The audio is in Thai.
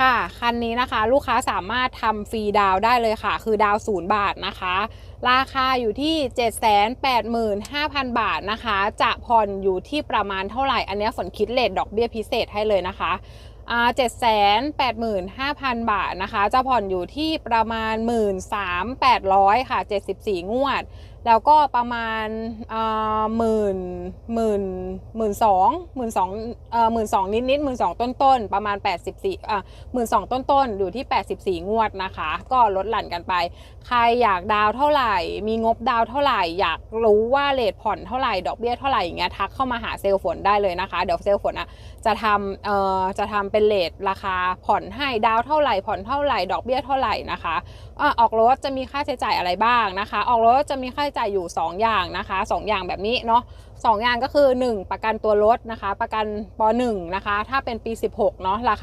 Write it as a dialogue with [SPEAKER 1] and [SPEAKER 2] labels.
[SPEAKER 1] ค่ะ คันนี้นะคะลูกค้าสามารถทำฟรีดาวได้เลยค่ะ คือดาวศูนย์บาทนะคะ ราคาอยู่ที่ 785,000 บาทนะคะ จะผ่อนอยู่ที่ประมาณเท่าไหร่ อันนี้ฝนคิดเลทดอกเบี้ยพิเศษให้เลยนะคะ 785,000 บาทนะคะ จะผ่อนอยู่ที่ประมาณ 13,800 ค่ะ 74 งวด แล้วก็ประมาณหมื่นหมื่นหมื่นสองหมื่นสองหมื่นสองนิดนิดหมื่นสองต้นต้นๆประมาณ 84อะหมื่นสองต้นต้นๆอยู่ที่ 84 งวดนะคะ ก็ลดหลั่นกันไป ใครอยากดาวเท่าไหร่ มีงบดาวเท่าไหร่ อยากรู้ว่าเลทผ่อนเท่าไหร่ ดอกเบี้ยเท่าไหร่อย่างเงี้ยทักเข้ามาหาเซลฝนได้เลยนะคะ เดี๋ยวเซลฝนอะจะทำเอ่อจะทำเป็นเลทราคาผ่อนให้ดาวเท่าไหร่ผ่อนเท่าไหร่ดอกเบี้ยเท่าไหร่นะคะอออกรถจะมีค่าใช้จ่ายอะไรบ้างนะคะ ออกรถจะมีค่าใช้จ่ายอยู่ 2 อย่างนะคะสองอย่างแบบนี้เนาะสองอย่างก็คือ 1 ประกันตัวรถนะคะ ประกันป .1 นะคะ ถ้าเป็นปี 16เนาะราคา